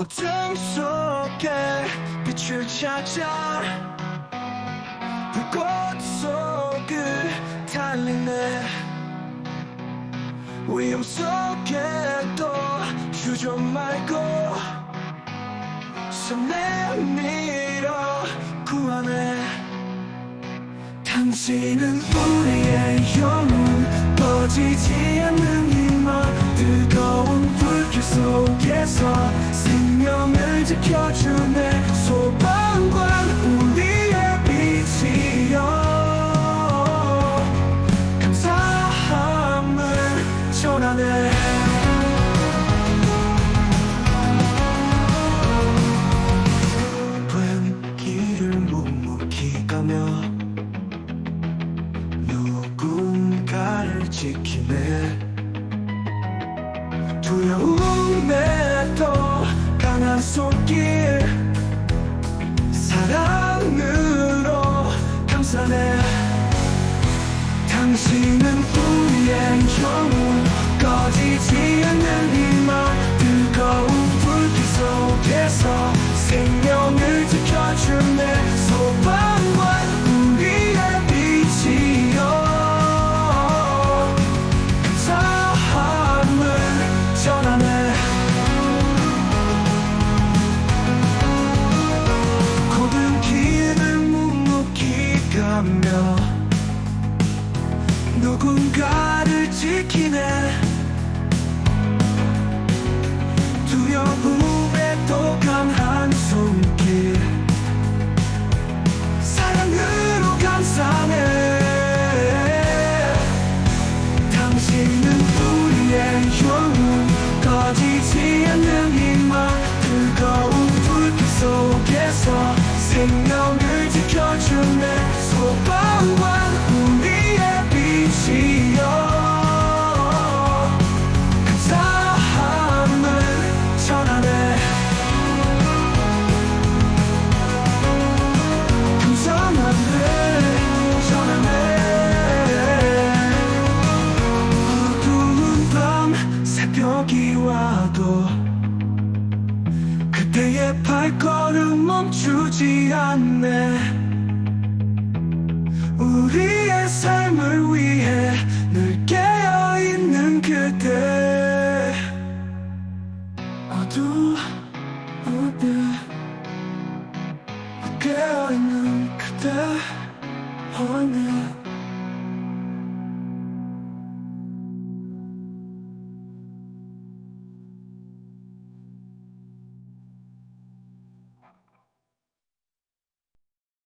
어둠 속에 빛을 찾아 불꽃 속을 달리네. 위험 속에도 주저 말고 손 내밀어 구하네. 당신은 우리의 영웅 꺼지지 않는 희망 뜨거운 불길 속에서 지켜주네. 소방관 우리의 빛이여. 감사함을 전하네. 분 길을 묵묵히 가며 누군가를 지키네. 두려움 당 누군가를 지키네. 두려움에도 강한 손길. 사랑으로 감싸네 당신은 우리의 영웅 꺼지지 않는 희망 뜨거운 불빛 속에서 생명을 지켜주네 소방 그때의 발걸음 멈추지 않네. 우리의 삶을 위해 늘 깨어있는 그대. 어두운 깨어있는 그대. 어느